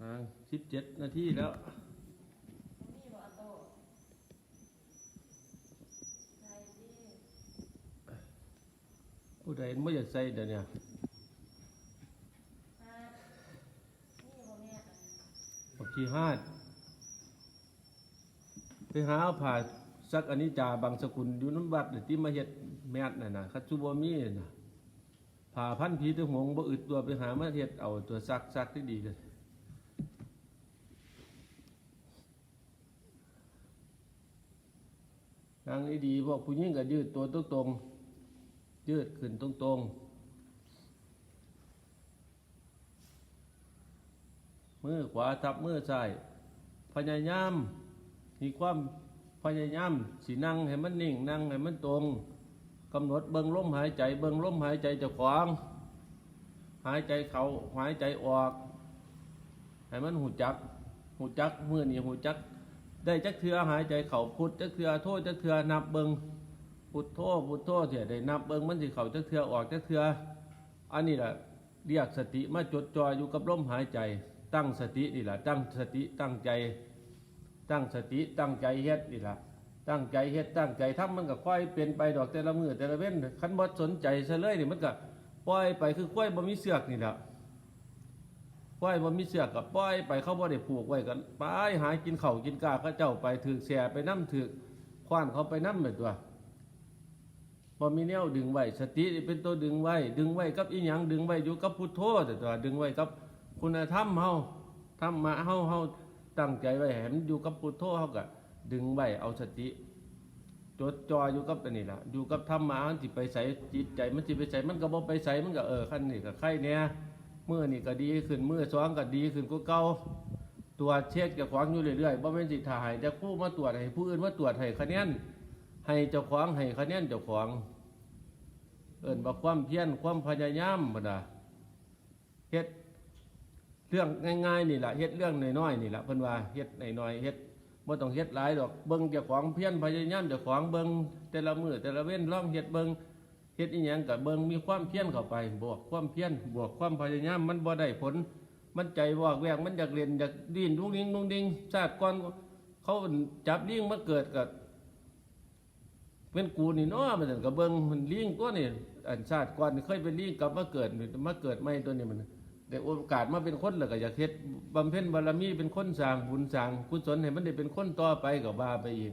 อ่าสิบเจ็ดนาทีแล้ว มีบ่อโตใช่ดิผู้ใดไม่อยากใส่เดี๋ยวเนี้ฮะมีบ่แม่อันบักชีฮาดไปหาเอาผ่าซักอันนี้จ่าบางสกุลอยู่น้ำบัดเดี๋ยวที่มาเฮ็ดแมทน่ะนะคัตซูบมีน่ะผ่าพันธุ์ผีตัวหงส์บ่อึดตัวไปหามาเฮ็ดเอาตัวซักซักที่ดีเลย นางนี้ดีพวกผู้หญิงก็ยืดตัวตรงตรงๆยืดขึ้นตรงตรงๆมือขวาทับมือซ้ายพยายามมีความพยายามสินั่งให้มันนิ่งนั่งให้มันตรงกำหนดเบิ่งลมหายใจ เบิ่งลมหายใจจะขวางหายใจเขาหายใจออก ให้มันหูจักหูจักมือนี่หูจัก ได้จักเทือหายใจเข่าพุทธจักเทือโทษจักเทือนับเบิงพุทโธพุทโธเถียได้นับเบิงมันสิเข่าจักเทือออกจักเทืออันนี้แหละเรียกสติมาจดจ่ออยู่กับลมหายใจ ตั้งสตินี่แหละตั้งสติตั้งใจ ตั้งสติตั้งใจเฮ็ดนี่แหละตั้งใจเฮ็ดตั้งใจทำมันก็ค่อยเป็นไปดอกแต่ละมือแต่ละเว้นคันบ่สนใจซะเลยนี่มันก็ปล่อยไปคือค่อยบ่มีเสือกนี่แหละ ปล่อยบ่มีเสือกก็ปล่อยไปเขาบ่ได้ผูกไว้กันไปหากินเข้ากินกาเขาเจ้าไปถือแสไปน้ำถือควานเขาไปน้ำไปตัวบ่มีแนวดึงไว้สติเป็นตัวดึงไว้ ดึงไว้กับอีหยังดึงไว้อยู่กับพุทโธแต่ตัวดึงไว้กับคุณธรรมเฮาธรรมะเฮาเฮาตั้งใจไว้แหมอยู่กับพุทโธเขาก็ดึงไว้เอาสติจดจ่ออยู่กับตัวนี้ล่ะอยู่กับธรรมะมันสิไปใส่จิตใจมันสิไปใส่มันก็บ่ไปใส่มันก็เออขั้นนี้ก็ไข่เนี่ย มื่อนี่ก็ดีขึ้นเมื่อสองก็ดีขึ้นกว่าเก่าตรวจเช็คกับของอยู่เรื่อยๆบ่แม่นสิถ่ายแต่ผู้มาตรวจให้ผู้อื่นมาตรวจให้คะแนนให้เจ้าของให้คะแนนเจ้าของ เอิ้นว่ความเพียรความพยายามบ่ดาเฮ็ดเรื่องง่ายๆนี่แหละเฮ็ดเรื่องน้อยๆนี่แหละเพิ่นว่าเฮ็ดน้อยๆเฮ็ดบ่ต้องเฮ็ดหลายดอกเบิ่งเจ้าของเพียรพยายามเจ้าของเบิ่งแต่ละมือแต่ละเว้นลองเฮ็ดเบิ่ง ฮ็ดอีหยังก็เบิงมีความเพียรเข้าไป บวกความเพียรบวกความพยายามมันบ่ได้ผล มันใจวอกแวกมันอยากเรียนอยากดิ้นดุ้งดิ้งดุ้งดิ้งชาติก่อนเขาจับลิงมาเกิดกับเป็นกูนี่เนาะมันนก็เบิงมันลิงตัวนี่อันชาติก่อนเคยเป็นลิงกลับมาเกิดมาเกิดใหม่ตัวนี้มันได้โอกาสมาเป็นคนแล้วก็อยากเฮ็ดบำเพ็ญบารมีเป็นคนสร้างบุญสร้างกุศลให้มันได้เป็นคนต่อไปก็ว่าไปอีก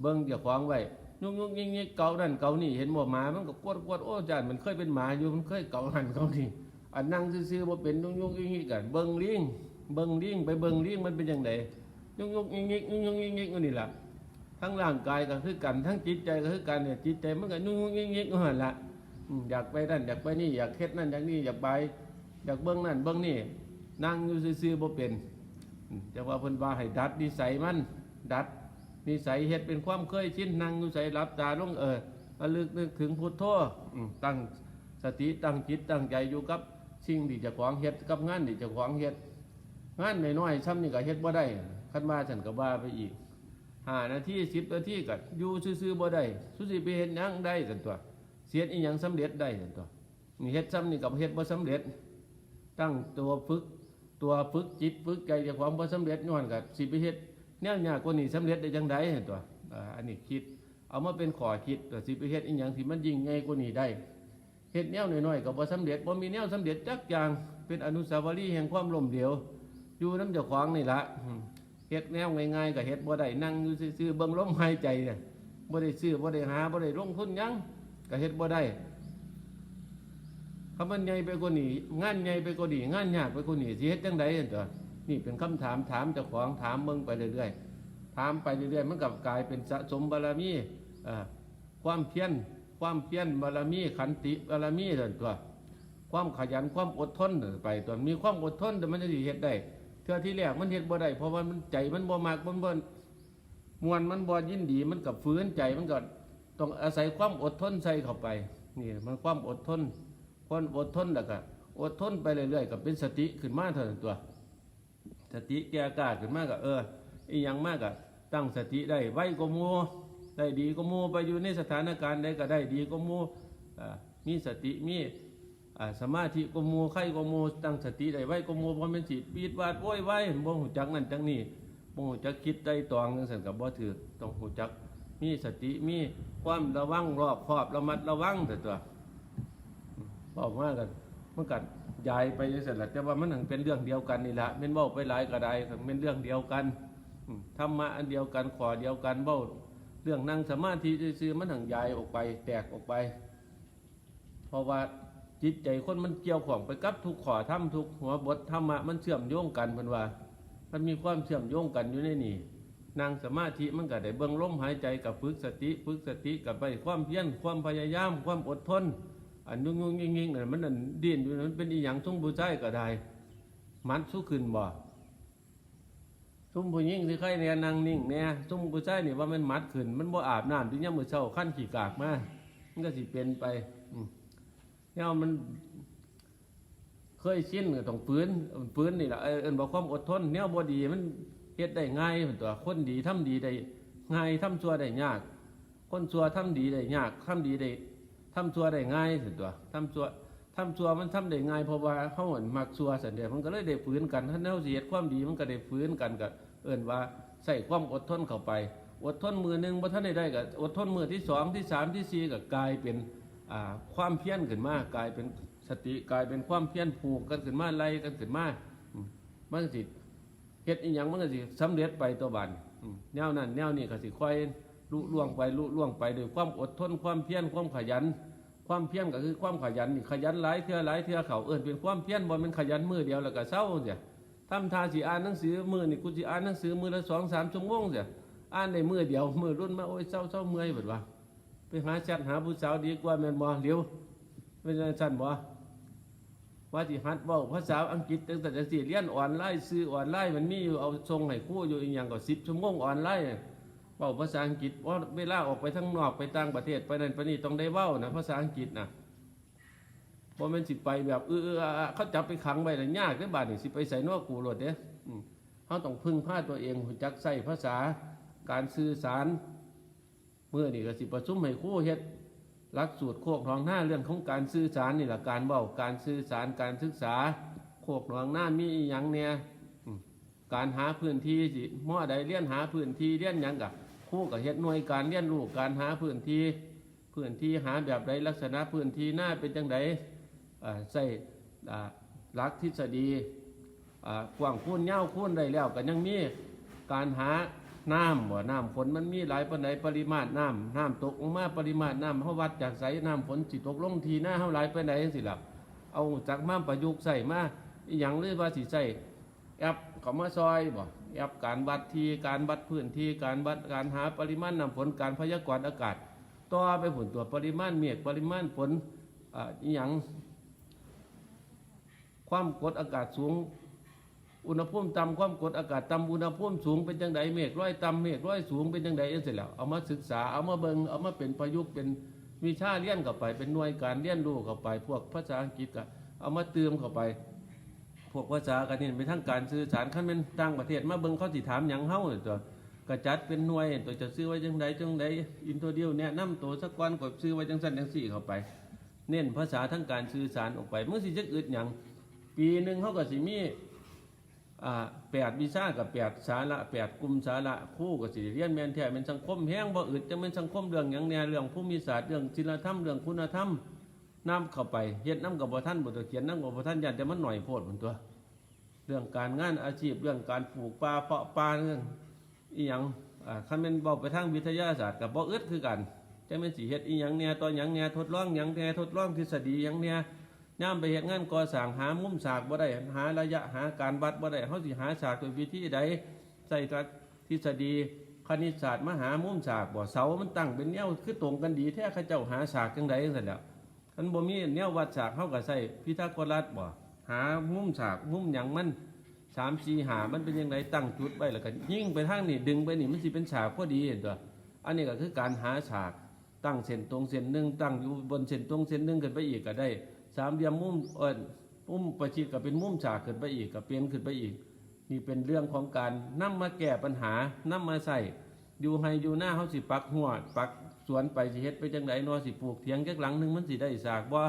เบิงเจ้าของไว้ ยุกยุกยิงยิงเก่านั่นเก่านี่เห็นบ่หมามันก็กวดกวดโอ้จานมันเคยเป็นหมาอยู่มันเคยเก่าหันเก่านี่อันนั่งซื่อๆบ่เป็นยุกยุกยิงยิงกันเบิ่งลิงเบิ่งลิงไปเบิ่งลิงมันเป็นจังไดยุกยุกยิงยิงยุกยุกยิงยิงอยู่นี่ล่ะทั้งร่างกายก็คือกันทั้งจิตใจก็คือกันเนี่ยจิตใจมันก็ยุกยุกยิงยิงหันละอยากไปนั่นอยากไปนี่อยากเฮ็ดนั่นอยากนี่อยากไปอยากเบิ้งนั่นเบิ้งนี่นั่งอยู่ซื่อๆบ่เป็นแต่ว่าเพิ่นว่าให้ดัดนิสัยมันดัด นิสัยเฮ็ดเป็นความเคยชินนั่งอยู่ใส่รับตาลงเออระลึกนึกถึงพุทโธอืมตั้งสติตั้งจิตตั้งใจอยู่กับสิ่งที่เจะขวางเฮ็ดกับงานที่เจะขวางเฮ็ดงานน้อยๆซ้ำนี่ก็เฮ็ดบ่ได้คันว่าฉันก็ว่าไปอีกห้านาทีสิบนาทีก็อยู่ซื่อๆบ่ได้สุสิไปเฮ็ดหยังได้ซั่นตัว เสียดอีหยังสำเร็จได้ซั่นตัวนี่เฮ็ดซ้ำนี่ก็เฮ็ดบ่สำเร็จ ตั้งตัวฝึก ตัวฝึกจิตฝึกใจเจากความบ่สำเร็จย้อนกับสิไปเฮ็ด แนวยากกว่านี้สำเร็จได้จังไดเห็นตัวอันนี้คิด เอามาเป็นขอคิดตัวสิไปเฮ็ดอีหยังที่มันยิ่งใหญ่กว่านี้ได้เฮ็ดแนวน้อยๆก็บ่สำเร็จบ่มีแนวสำเร็จจักอย่างเป็นอนุสาวรีย์แห่งความล้มเหลวอยู่น้ำเจ้าของนี่ละเฮ็ดแนวง่ายๆก็เฮ็ดบ่ได้นั่งอยู่ซื่อๆเบิ่งลมหายใจเนี่ยบ่ได้ซื้อบ่ได้หาบ่ได้ลงทุนยังก็เฮ็ดบ่ได้คำมันใหญ่ไปกว่านี้งานใหญ่ไปกว่านี้งานยากไปกว่านี้สิเฮ็ดจังไดเห็นตัว นี่เป็นคำถามถามเจ้าของถามเมืองไปเรื่อยๆถามไปเรื่อยๆมันกับกลายเป็นสะสมบารมีความเพียรความเพียรบารมีขันติบารมีเดินตัว ความขยันความอดทนไปตัวมีความอดทนแต่มันจะสิเฮ็ดได้เทื่อที่แรกมันเฮ็ดบ่ได้เพราะว่ามันใจมันบ่มากมันบ่มวนมันบ่ยินดีมันกับฟื้นใจมันก็ต้องอาศัยความอดทนใส่เข้าไปนี่มันความอดทนคนอดทนแล้วก็อดทนไปเรื่อยๆก็เป็นสติขึ้นมาเท่านั้นตัว ติแก่กล้าขึ้นมากก็เอออีหยังมากก็ตั้งสติได้ไวกว่าหมู่ได้ดีกว่าหมู่ไปอยู่ในสถานการณ์ใดก็ได้ดีกว่าหมู่อ่ามีสติมีสมาธิกโมไข่กโมตั้งสติได้ไว้กโมบ่แม่นสิปีดวาดโวยไว้บ่ฮู้จักนั่นจักนี่บ่ฮู้จักคิดได้ตองจังซั่นก็บ่ถูกต้องฮู้จักมีสติมีความระวังรอบครอบระมัดระวังแต่ตัวบอกมากัน มันกัดยายไปจังซั่นล่ะแต่ว่ามันหังเป็นเรื่องเดียวกันนี่ละแม่นเว้าไปหลายก็ไดเป็นเรื่องเดียวกันอืมธรรมะอันเดียวกันขอเดียวกันเว้าเรื่องนั่งสมาธิซื่อมันหังยายออกไป แตกออกไป เพราะว่าจิตใจคนมันเกี่ยวของไปกับทุกขอถ้ำทุกหัวบทธรรมะมันเชื่อมโยงกันเพิ่นว่า มันมีความเชื่อมโยงกันอยู่ในนี่นางสมาธิมันก็ได้เบิ่งลมหายใจกับฝึกสติฝึกสติกับไปความเพียรความพยายามความอดทน อันยุ่งยุ่งยิ่งงนั่นมันนั่นดินอยู่นั่นเป็นอีหยังทรงบูใจก็ได้ มันสู้ขึ้นบ่ซุ่มผู้หญิงที่ใครเนี่ยนางนิ่งเนี่ยซุ่มผู้ชายนี่ว่ามันมัดขึ้น มันบ่อาบน้ำที่ยามมื้อเช้าขั้นขี้กากมามันก็สิเป็นไปเนี่ยมัน เคยชินก็ต้องฟื้นฟื้นนี่แหละเอินบอกความอดทนแนวบ่ดีมันเฮ็ดได้ง่ายเหมือนตัวคนดีทำดีได้ง่ายทำชั่วได้ยาก คนชั่วทำดีได้ยากทำดีได้ ทำชั่วได้ง่ายสิตัวทำชั่วทำชั่วมันทำได้ง่ายเพราะว่าเขาเหมือนมักชั่วสันเดียมันก็เลยได้ฟื้นกันถ้าแนวสิเฮ็ดความดีมันก็ได้ฟื้นกันก็เอิ้นว่าใส่ความอดทนเข้าไป อดทนมือหนึ่งบ่ทันได้ได้ก็อดทนมือที่สองที่สามที่สี่ก็กลายเป็นความเพี้ยรขึ้นมากลายเป็นสติกลายเป็นความเพี้ยรผูกกันขึ้นมาไล่กันขึ้นมามันสิเฮ็ดอีหยังมันก็สิสำเร็จไปตัวบันแนวนั้นแนวนี้ก็สิค่อย ลุล่วงไปลุล่วงไปด้วยความอดทนความเพียรความขยัน ความเพียรก็คือความขยันขยันหลายเทื่อหลายเทื่อเขาเอิ้นเป็นความเพียรบ่แม่นขยันมือเดียวแล้วก็เศร้าเสียทำทาสิอ่านหนังสือมือนี่กูสิอ่านหนังสือมือละสองสามชั่วโมงเสียอ่านได้มือเดียวมือรุ่นมาโอ้ยเศร้าเศร้าเมื่อยเบิดว่า ไปหาแชทหาผู้สาวดีกว่าแมนบ่เดี๋ยวเป็นจังซั่นบ่ว่าสิหัดเว้าภาษาอังกฤษตั้งแต่จังซี่เรียนออนไลน์ซื้อออนไลน์มันมีอยู่เอาส่งให้ครูอยู่อีหยังก็10ชั่วโมงออนไลน์ เว้าภาษาอังกฤษว่าเวลาออกไปข้งนอกไปต่างประเทศไปนั่นไปนี่ต้องได้เว้านะภาษาอังกฤษนะบ่แม่นสิไปแบบเออเขาจับไปขังไว้แล้วยากเด้อบาดนี่สิไปใส่นอกกูโลดเด้อืมเฮาต้องพึ่งพาตัวเองจักใช้ภาษาการสื่อสาร เมื่อนี่ก็สิประชุมให้คู่เฮ็ดหลักสูตรโคกหนองหน้าเรื่องของการสื่อสารนี่แหละการเว้าการสื่อสารการศึกษา โคกหนองหน้ามีอหยังเนี่ยการหาพื้นที่สิหม้อใดเรียนหาพื้นที่เรียนยังกับ คู่กับเฮ็ดหน่วยการเรียนรู้การหาพื้นที่พื้นที่หาแบบใดลักษณะพื้นที่หน้าเป็นจังไดใส่อ่าหลักทฤษฎีกว้างคูณยาวคูณได้แล้วก็ยังมีการหาน้ำบ่น้ำฝนมันมีหลายปานใดปริมาตรน้ำน้ำตกลงมาปริมาตรน้ำเฮาวัดจากไสน้ำฝนสิตกลงทีหน้าเฮาหลายปานใดจังซี่ล่ะเอาจากมาประยุกต์ใส่มาอีหยังหรือว่าสิใส่แอปเขามาซอยบ่ แอปการวัดทีการวัดพื้นที่การวัดการหาปริมาณน้ำฝนการพยากรณ์อากาศต่อไปผลตัวปริมาณเมฆปริมาณฝนอ่าอีหยังความกดอากาศสูง อุณหภูมิต่ำความกดอากาศต่ำอุณหภูมิสูงเป็นจังไดเมฆร้อยต่ำเมฆร้อยสูงเป็นจังไดเสร็จแล้วเอามาศึกษาเอามาเบิงเอามาเป็นประยุกต์เป็นวิชาเรียนเข้าไป เป็นหน่วยการเรียนรู้เข้าไป พวกภาษาอังกฤษก็เอามาเติมเข้าไป วกภาษากันนี่เป็นทั้งการสื่อสารขั้นเป็นต่างประเทศมาเบิงเขาสิถามหยังเฮาเนี่ยตัวกระจัดเป็นหน่วยตัวจะซื้อไว้จังไดจังไดอินโทรเดียวเนี่ยนํตัวสักวันก็ซื้อไว้จังสั่นจังสี่เข้าไป เน้นภาษาทั้งการสื่อสารออกไปเมื่อสิจะอึดหยังปีหนึ่งเขาก็สิมีอ่าแปดวิชากับแปดสาระแปดกลุ่มสาระคู่กับสิเรียนแมนแท้เป็นสังคมแห้งบ่อึดจะเป็นสังคมเรื่องอย่างแน่เรื่องภูมิศาสตร์เรื่องศิลธรรมเรื่องคุณธรรม น้ำเข้าไปเฮ็ดน้ำกับบ่ท่านบ่ตัวเขียนน้ำกับบ่ท่านยันแต่มันหน่อยโพดเหมือนตัว เรื่องการงานอาชีพเรื่องการปลูกปลาเพาะปลาเรื่องอีหยังอ่าคันเป็นเว้าไปทางวิทยาศาสตร์กับบ่อึดคือกันจะเป็นสิเฮ็ดอีหยังแน่ต่อหยังแน่ทดลองหยังแน่ทดลองทฤษฎีหยังแน่ย่ามไปเห็นงานก่อสร้างหามุมฉากบ่ได้หาระยะหาการวัดบ่ได้เขาสิหาฉากโดยวิธีใดใส่หลักทฤษฎีคณิตศาสตร์มหามุมฉากบ่เสามันตั้งเป็นแนวคือตรงกันดีแท้เขาเจ้าหาฉากจังไดจังซั่นแหล้ว คันบ่มีแนววัดฉากเฮาก็ใส่พิทาโกรัสบ่หามุมฉากมุมหยังมัน3 4หามันเป็นยังไงตั้งจุดไว้แล้วก็ยิ่งไปทางนี้ดึงไปนี่มันสิเป็นฉากพอดีเห็นตัวอันนี้ก็คือการหาฉากตั้งเส้นตรงเส้นหนึ่งตั้งอยู่บนเส้นตรงเส้นหนึ่งขึ้นไปอีกก็ได้สามเหลี่ยมมุมเอิ้นมุมประชิดก็เป็นมุมฉากขึ้นไปอีกก็เปลี่ยนขึ้นไปอีกนี่เป็นเรื่องของการนำมาแก้ปัญหานำมาใส่อยู่ให้อยู่หน้าเฮาสิปักหัวปัก สวนไปสิเฮ็ดไปจังไดนาะสิปลูกเถียงจักหลังหนึงมันสิได้สากบ่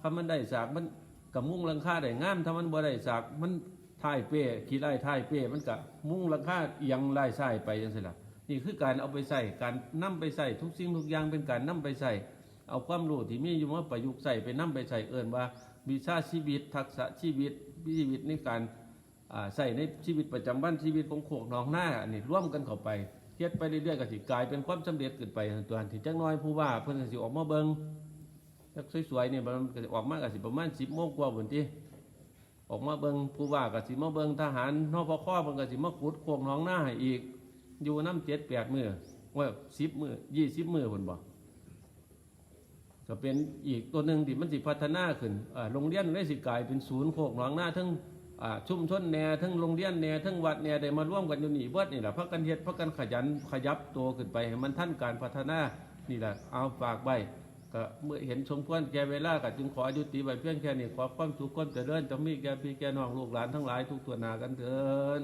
ถ้ามันได้สากมันกับมุ้งลังคาได้งามถ้ามันบ่ได้สากมันท้ายเป้ขี้ไล่ท้ายเป้มันก็มุ้งลังคาเอียงไล่ซ้ายไปจังซี่ล่ะนี่คือการเอาไปใส่การนำไปใส่ทุกสิ่งทุกอย่างเป็นการนำไปใส่เอาความรู้ที่มีอยู่มาประยุกต์ใส่ไปนำไปใส่เอิ้นว่าวิชาชีวิตทักษะชีวิตชีวิตในการใส่ในชีวิตประจำวันชีวิตของโขกน้องหน้าอันนี้ร่วมกันเข้าไป เฮ็ดไปเรื่อยๆก็สิกลายเป็นความสำเร็จขึ้นไปตัวอันที่จักน้อยผู้ว่าเพิ่นสิออกมาเบิ่งจักสวยๆนี่มันก็ออกมาก็สิประมาณ10โมงกว่าพุ่นติออกมาเบิ่งผู้ว่าก็สิมาเบิ่งทหารนพคเพิ่นก็สิมาขุดโขกหน้องหน้าให้อีก อยู่นำ7 8มื้อว่า10มื้อ20มื้อพุ่นบ่ก็เป็นอีกตัวหนึ่งที่มันสิพัฒนาขึ้นโรงเรียนได้สิกลายเป็นศูนย์โคกหนองหน้าทั้ง ชุมชนแหน่ทั้งโรงเรียนแหน่ทั้งวัดแหน่ได้มาร่วมกันอยู่นี่เบิดนี่แหละพักกันเฮ็ดพักกันขยันขยับตัวขึ้นไปให้มันท่านการพัฒนานี่แหละเอาฝากไปก็เมื่อเห็นสมควรแก่เวลาก็จึงขออายุติไว้เพียงแค่นี้ขอความสุขความเจริญจะมีแก่พี่แก่น้องลูกหลานทั้งหลายทุกตัวนากันเถิด